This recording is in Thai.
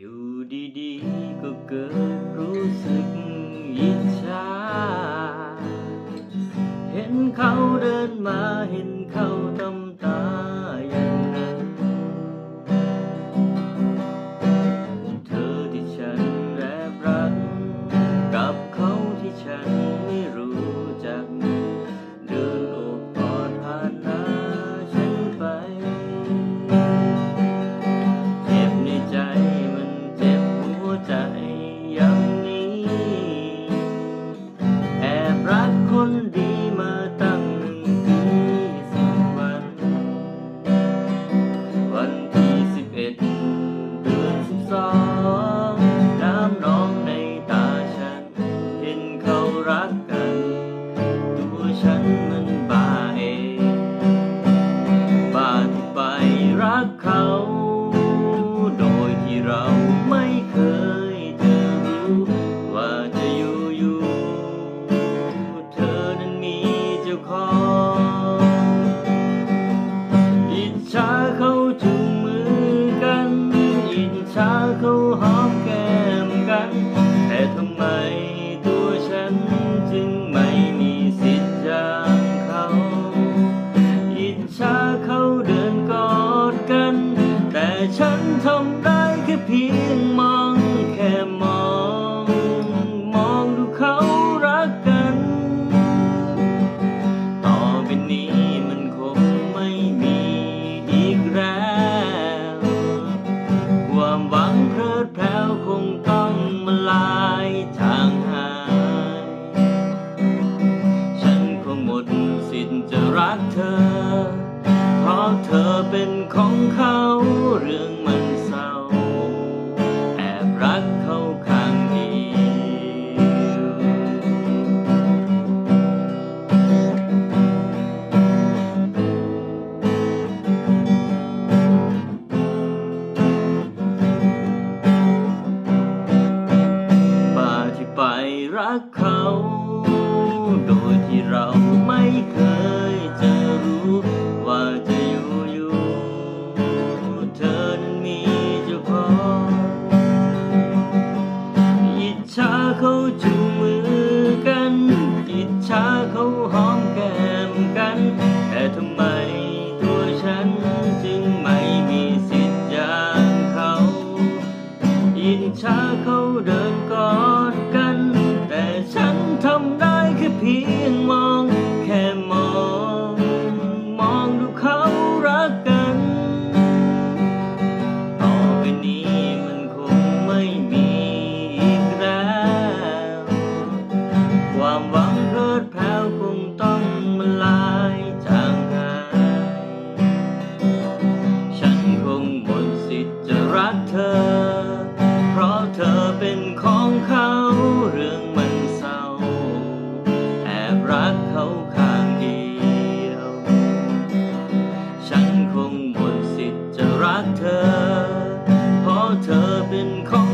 อยู่ดีๆ ก็เกิดรู้สึกอิจฉา เห็นเขาเดินมาเห็นเขาทำตา นดีมาตั้งกี่สิบวัน วันที่สิบเอ็ดเดือนสิบสองน้ำนองในตาฉัน เห็นเขารักกัน ควเพลิดเพลวคงต้องมาลายจางหาย ฉันคงหมดสิทธิ์จะรักเธอ เพราะเธอเป็นของเขาเรื่องมัน โดยที่เราไม่เคยจะรู้ว่าจะอยู่อยู่เธอนั้นมีเจ้าของอิจฉาเขาจูมือกัน อิจฉาเขาหอม been called.